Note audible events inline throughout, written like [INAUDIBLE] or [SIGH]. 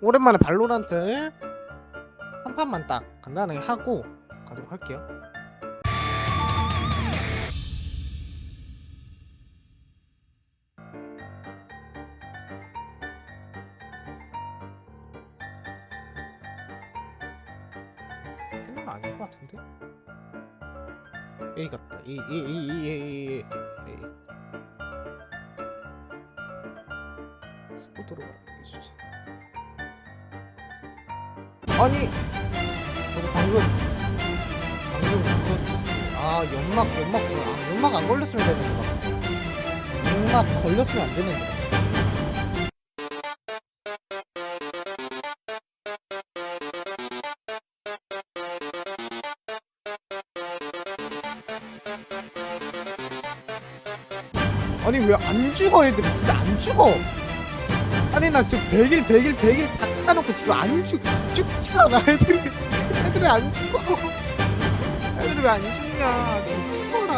오랜만에 발로란트 한 판만 딱 간단하게 하고 가도록 할게요. 이건 아닌 것 같은데? A 같다. A. 쓰고 게 좋지. 아니, 저거 방금 방금 그거 아 연막 연막 걸- 아, 연막 안 걸렸으면 되는 거야. 연막 걸렸으면 안 되는 거야. 아니 왜 안 죽어 애들이 진짜 안 죽어 아니 나 지금 100일 100일 100일 다 닦아놓고 지금 안 죽, 죽지 않아 애들이 애들이 안 죽어. 애들이 왜 안 죽냐. 좀 죽어라.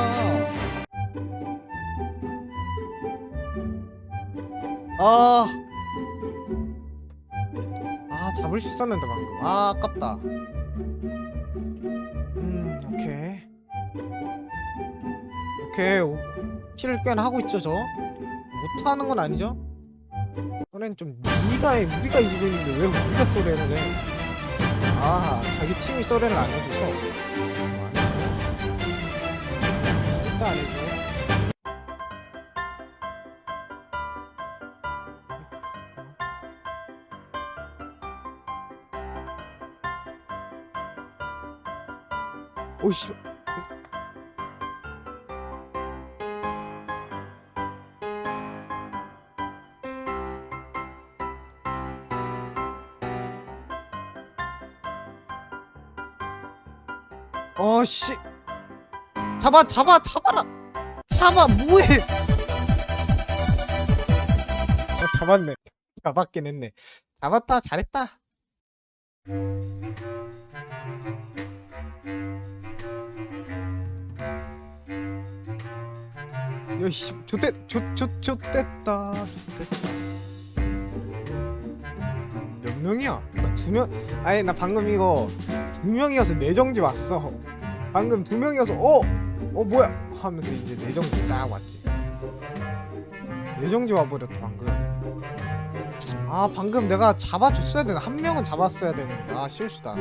아, 아 잡을 수 있었는데 방금. 아 아깝다. 음 오케이. 오케이. 오, 킬을 꽤나 하고 있죠 저? 못하는 건 아니죠 이번엔 좀 니가 해 우리가 이기고 있는데 왜 우리가 쏘레를 해? 아 자기 팀이 쏘레를 안 해줘서. 어, 안 해줘. 절대 안 해줘 오씨 어씨. 잡아 잡아 잡아라. 잡아 뭐해. 어, 잡았네. 잡았긴 했네. 잡았다 잘했다. 야씨 좋대 좋좋 좋댔다 몇 명이야? 두명 아니 나 방금 이거 두 명이어서 내정지 왔어. 방금 두 명이어서 어? 어 뭐야? 하면서 이제 내정지 딱 왔지. 내정지 와버렸다 방금. 아 방금 내가 잡아줬어야 되나? 한 명은 잡았어야 되는데 아 실수다.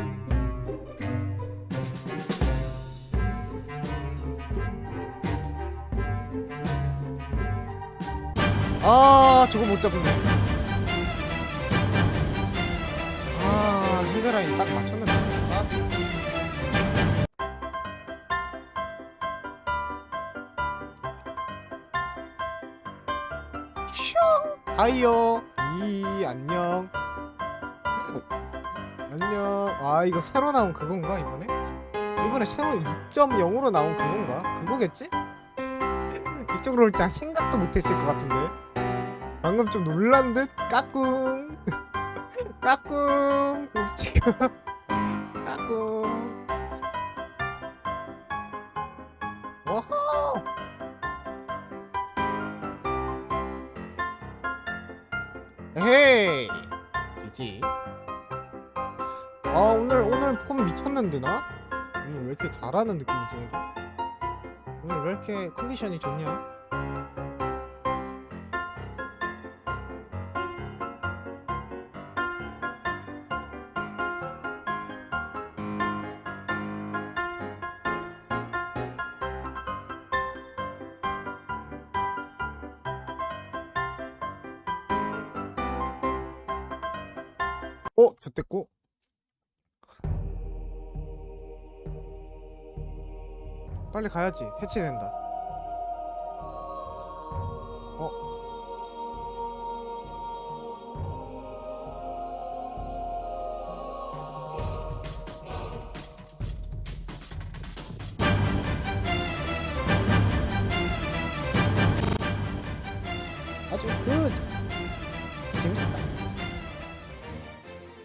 아 저거 못 잡네. 아 헤드라인 딱 맞췄는데. 슝! 하이요. 이 안녕. 안녕. 아 이거 새로 나온 그건가 이번에? 이번에 새로 2.0으로 나온 그건가? 그거겠지? 이쪽으로 올 때 생각도 못했을 것 같은데. 방금 좀 놀란 듯? 까꿍. [LAUGHS] 까꿍. 지금 헤이! 지지. 아 오늘 오늘 폼 미쳤는데 나? 오늘 왜 이렇게 잘하는 느낌이지? 오늘 왜 이렇게 컨디션이 좋냐 어? 좋댔고 빨리 가야지 해체된다 어? 아주 그